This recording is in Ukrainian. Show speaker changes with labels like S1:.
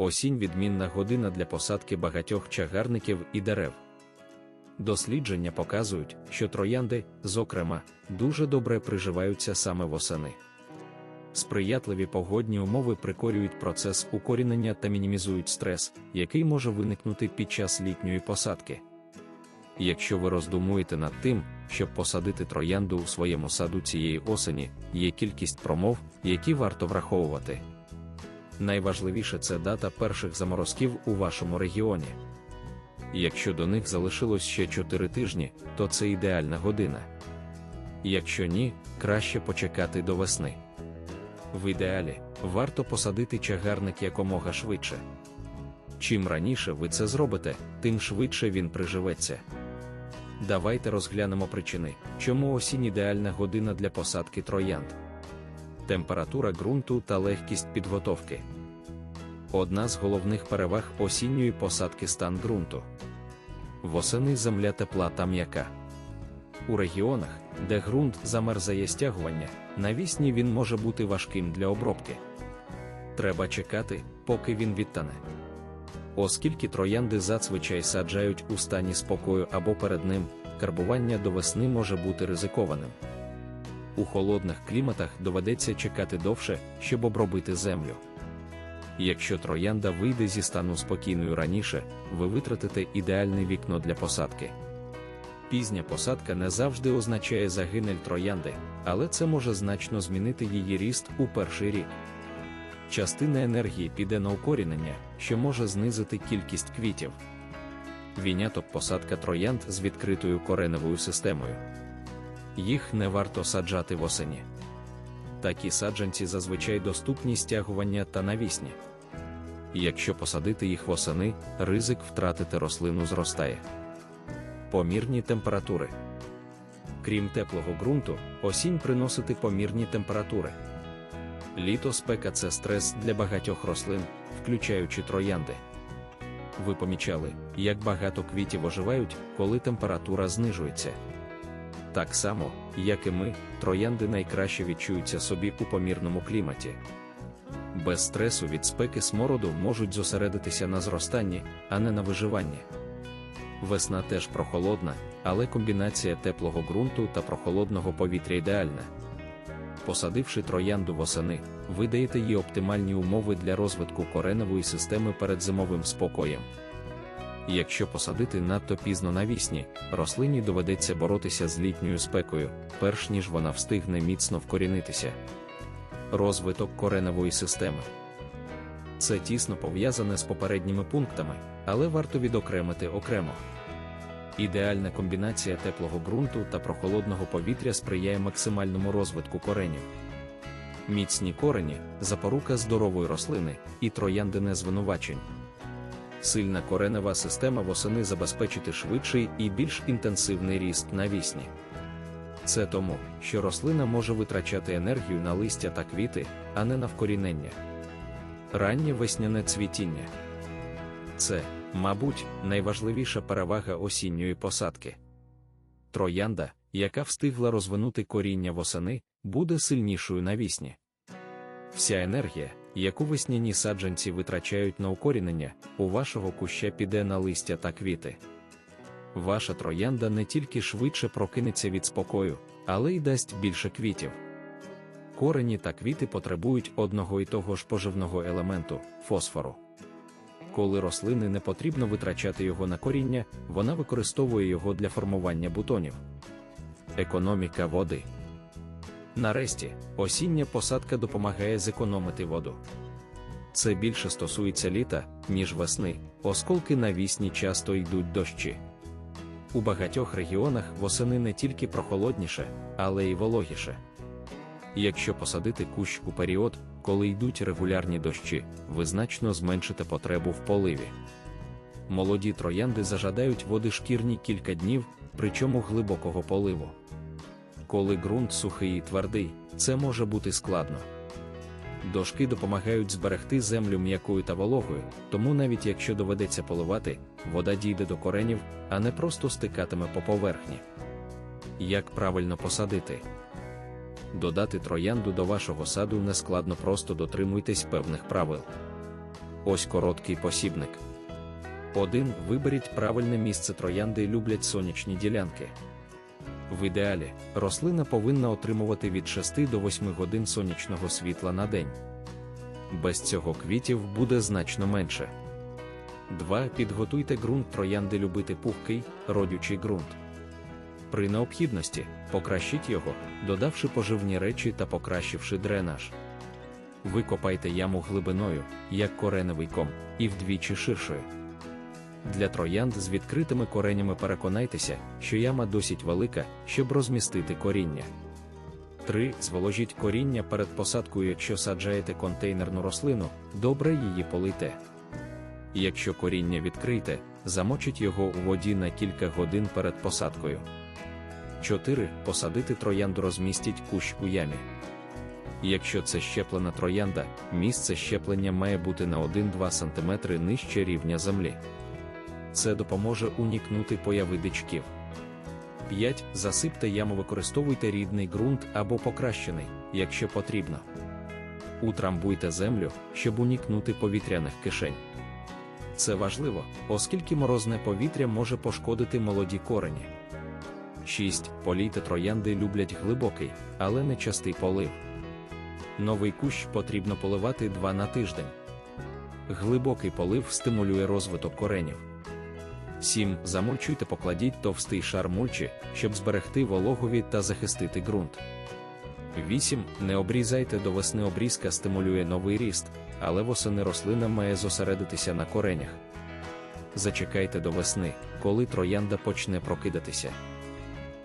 S1: Осінь відмінна година для посадки багатьох чагарників і дерев. Дослідження показують, що троянди, зокрема, дуже добре приживаються саме восени. Сприятливі погодні умови прикорюють процес укорінення та мінімізують стрес, який може виникнути під час літньої посадки. Якщо ви роздумуєте над тим, щоб посадити троянду у своєму саду цієї осені, є кількість промов, які варто враховувати. Найважливіше це дата перших заморозків у вашому регіоні. Якщо до них залишилось ще 4 тижні, то це ідеальна година. Якщо ні, краще почекати до весни. В ідеалі варто посадити чагарник якомога швидше. Чим раніше ви це зробите, тим швидше він приживеться. Давайте розглянемо причини, чому осінь ідеальна година для посадки троянд. Температура ґрунту та легкість підготовки. Одна з головних переваг осінньої посадки стан ґрунту. Восени земля тепла та м'яка. У регіонах, де ґрунт замерзає стягування, навісні він може бути важким для обробки. Треба чекати, поки він відтане. Оскільки троянди зазвичай саджають у стані спокою або перед ним, карбування до весни може бути ризикованим. У холодних кліматах доведеться чекати довше, щоб обробити землю. Якщо троянда вийде зі стану спокійною раніше, ви витратите ідеальне вікно для посадки. Пізня посадка не завжди означає загинель троянди, але це може значно змінити її ріст у перший рік. Частина енергії піде на укорінення, що може знизити кількість квітів. Віняток посадка троянд з відкритою кореневою системою. Їх не варто саджати восені. Такі саджанці зазвичай доступні стягування та навісні. Якщо посадити їх восени, ризик втратити рослину зростає. Помірні температури. Крім теплого ґрунту, осінь приносити помірні температури. Літо спека це стрес для багатьох рослин, включаючи троянди. Ви помічали, як багато квітів оживають, коли температура знижується. Так само, як і ми, троянди найкраще відчуються собі у помірному кліматі. Без стресу від спеки смороду можуть зосередитися на зростанні, а не на виживанні. Весна теж прохолодна, але комбінація теплого ґрунту та прохолодного повітря ідеальна. Посадивши троянду восени, ви даєте їй оптимальні умови для розвитку кореневої системи перед зимовим спокоєм. Якщо посадити надто пізно навісні, рослині доведеться боротися з літньою спекою, перш ніж вона встигне міцно вкорінитися. Розвиток кореневої системи. Це тісно пов'язане з попередніми пунктами, але варто відокремити окремо. Ідеальна комбінація теплого ґрунту та прохолодного повітря сприяє максимальному розвитку коренів. Міцні корені запорука здорової рослини і троянди не звинувачень. Сильна коренева система восени забезпечити швидший і більш інтенсивний ріст навісні. Це тому, що рослина може витрачати енергію на листя та квіти, а не на вкорінення. Раннє весняне цвітіння. Це, мабуть, найважливіша перевага осінньої посадки. Троянда, яка встигла розвинути коріння восени, буде сильнішою навісні. Вся енергія, яку весняні саджанці витрачають на укорінення, у вашого куща піде на листя та квіти. Ваша троянда не тільки швидше прокинеться від спокою, але й дасть більше квітів. Корені та квіти потребують одного і того ж поживного елементу фосфору. Коли рослини не потрібно витрачати його на коріння, вона використовує його для формування бутонів. Економіка води. Нарешті, осіння посадка допомагає зекономити воду. Це більше стосується літа, ніж весни, осколки навісні часто йдуть дощі. У багатьох регіонах восени не тільки прохолодніше, але й вологіше. Якщо посадити кущ у період, коли йдуть регулярні дощі, ви значно зменшите потребу в поливі. Молоді троянди зажадають води шкірні кілька днів, причому глибокого поливу. Коли ґрунт сухий і твердий, це може бути складно. Дошки допомагають зберегти землю м'якою та вологою, тому навіть якщо доведеться поливати, вода дійде до коренів, а не просто стикатиме по поверхні. Як правильно посадити? Додати троянду до вашого саду нескладно просто дотримуйтесь певних правил. ось короткий посібник. 1. Виберіть правильне місце троянди люблять сонячні ділянки. В ідеалі, рослина повинна отримувати від 6 до 8 годин сонячного світла на день. Без цього квітів буде значно менше. 2. Підготуйте ґрунт троянди любити пухкий, родючий ґрунт. При необхідності покращіть його, додавши поживні речі та покращивши дренаж. Викопайте яму глибиною, як кореневий ком, і вдвічі ширшою. Для троянд з відкритими коренями переконайтеся, що яма досить велика, щоб розмістити коріння. 3. Зволожіть коріння перед посадкою, якщо саджаєте контейнерну рослину, добре її полийте. Якщо коріння відкрите, замочіть його у воді на кілька годин перед посадкою. 4. Посадити троянду розмістіть кущ у ямі. Якщо це щеплена троянда, місце щеплення має бути на 1-2 см нижче рівня землі. Це допоможе уникнути появи дичків. 5. Засипте яму, використовуйте рідний ґрунт або покращений, якщо потрібно. Утрамбуйте землю, щоб уникнути повітряних кишень. Це важливо, оскільки морозне повітря може пошкодити молоді корені. 6. Полійте троянди люблять глибокий, але не частий полив. Новий кущ потрібно поливати 2 на тиждень. Глибокий полив стимулює розвиток коренів. 7. Замульчуйте покладіть товстий шар мульчі, щоб зберегти вологові та захистити ґрунт. 8. Не обрізайте до весни обрізка стимулює новий ріст, але восени рослина має зосередитися на коренях. Зачекайте до весни, коли троянда почне прокидатися.